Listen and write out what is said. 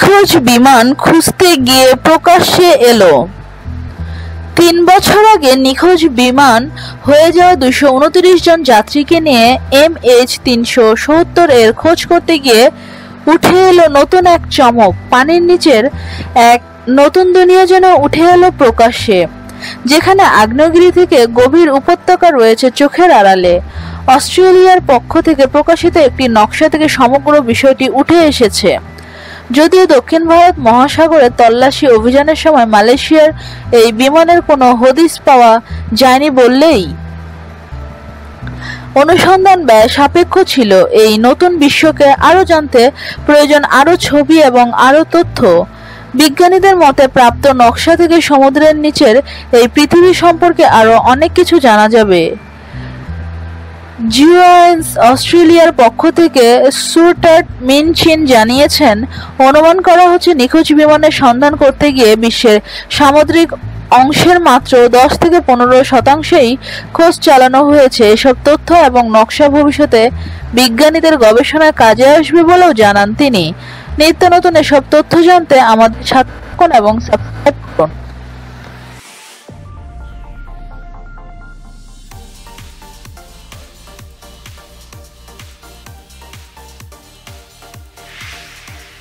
নিখোঁজ বিমান খুঁজতে গিয়ে প্রকাশ্যে এলো। তিন বছর আগে নিখোঁজ বিমান হয়ে যাওয়া দুশো উনত্রিশ জন যাত্রীকে নিয়ে এম এইচ তিনশো সত্তর এর খোঁজ করতে গিয়ে উঠে এলো নতুন এক চমক। পানির নিচের এক নতুন দুনিয়া যেন উঠে এলো প্রকাশ্যে, যেখানে আগ্নেয়গিরি থেকে গভীর উপত্যকা রয়েছে চোখের আড়ালে। অস্ট্রেলিয়ার পক্ষ থেকে প্রকাশিত একটি নকশা থেকে সমগ্র বিষয়টি উঠে এসেছে। যদিও দক্ষিণ ভারত মহাসাগরে তল্লাশি অভিযানের সময় মালয়েশিয়ার এই বিমানের কোনো হদিস পাওয়া যায়নি বললেই। অনুসন্ধান ব্যয় সাপেক্ষ ছিল। এই নতুন বিশ্বকে আরও জানতে প্রয়োজন আরও ছবি এবং আরও তথ্য। বিজ্ঞানীদের মতে প্রাপ্ত নকশা থেকে সমুদ্রের নিচের এই পৃথিবী সম্পর্কে আরও অনেক কিছু জানা যাবে। জিওয়েন্স অস্ট্রেলিয়ার পক্ষ থেকে সুটার্ট মিনচিন জানিয়েছেন, অনুমান করা হচ্ছে নিখোঁজ বিমানের সন্ধান করতে গিয়ে বিশ্বের সামুদ্রিক অংশের মাত্র দশ থেকে পনেরো শতাংশেই খোঁজ চালানো হয়েছে। এসব তথ্য এবং নকশা ভবিষ্যতে বিজ্ঞানীদের গবেষণায় কাজে আসবে বলেও জানান তিনি। নিত্য নতুন এসব তথ্য জানতে আমাদের সাথে এবং সাবস্ক্রাইব করুন।